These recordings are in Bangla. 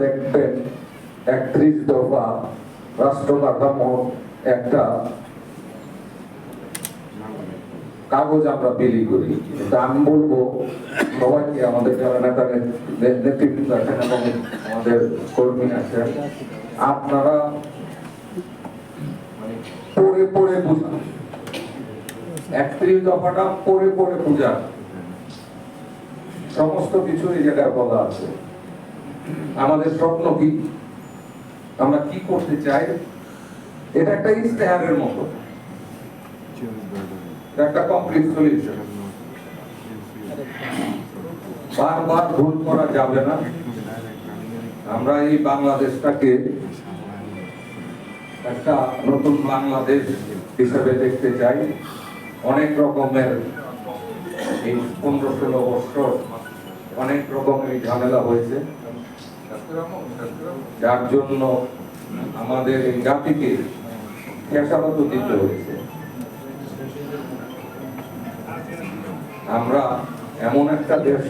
দেখবেন একত্রিশ দফা রাষ্ট্র কাঠামো একটা কাগজ আমরা বিলি করি। আমি বলব, সবাইকে আমাদের যারা নেতা নে- নেতৃবৃন্দ আছেন এবং আমাদের কর্মী আছেন, আপনারা পড়ে পড়ে বুঝান। একত্রিশ দফাটা পড়ে পড়ে বুঝান। সমস্ত কিছু এই জায়গায় বলা আছে। আমাদের স্বপ্ন কি? আমরা কি করতে চাই? এটা একটা ইস্তেহারের মতো। একটা কমপ্লিট সলিউশন বারবার ভুল করা যাবে না। আমরা এই বাংলাদেশটাকে একটা নতুন বাংলাদেশ হিসেবে দেখতে চাই। অনেক রকমের এই পনেরো ষোলো বছর অনেক রকমের ঝামেলা হয়েছে। যার জন্য আমাদের এই জাতিকে খেসারত দিতে হয়েছে। আমরা এমন একটা দেশ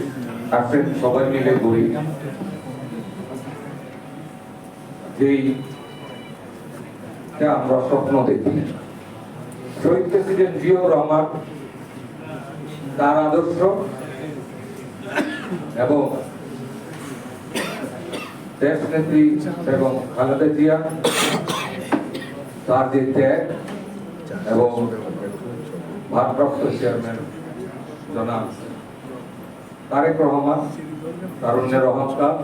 আছেন সবাই মিলে করি যেই আমরা স্বপ্ন দেখি। শহীদ প্রেসিডেন্ট জিয়াউর রহমান তার আদর্শ এবং দেশ নেত্রী এবং খালেদা জিয়া, তার যে ত্যাগ এবং ভারপ্রাপ্ত চেয়ারম্যান জনাব তারেক রহমান, তারুণ্যের অহংকার,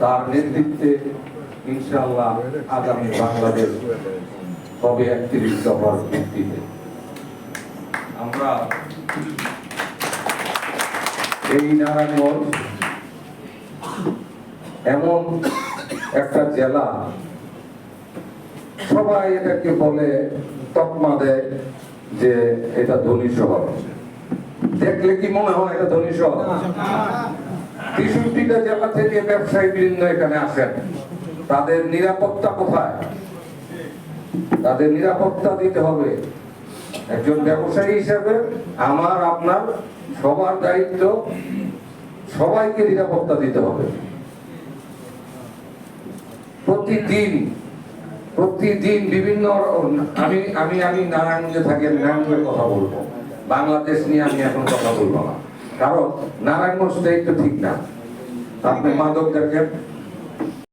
তার নেতৃত্বে ইনশাআল্লাহ আগামী বাংলাদেশ হবে একত্রিশ দফার ভিত্তিতে। আমরা এই নারায়ণগঞ্জ এমন একটা জেলা সবাই এটাকে বলে তকমা দেয় যে এটা ধনী শহর। দেখলে কি মনে হয় এটা ধনী শহর? তেষট্টিটা জেলা থেকে ব্যবসায়ী বৃন্দ এখানে আসেন। তাদের নিরাপত্তা কোথায়? তাদের নিরাপত্তা দিতে হবে। একজন ব্যবসায়ী হিসেবে আমার, আপনার, সবার দায়িত্ব, সবাইকে নিরাপত্তা দিতে হবে। প্রতিদিন প্রতিদিন বিভিন্ন আমি আমি আমি নারায়ণগঞ্জে থাকি নারায়ণগঞ্জের কথা বলব। বাংলাদেশ নিয়ে আমি এখন কথা বলব না। কারণ নারায়ণগঞ্জটা একটু ঠিক না। আপনি মাদক দেখেন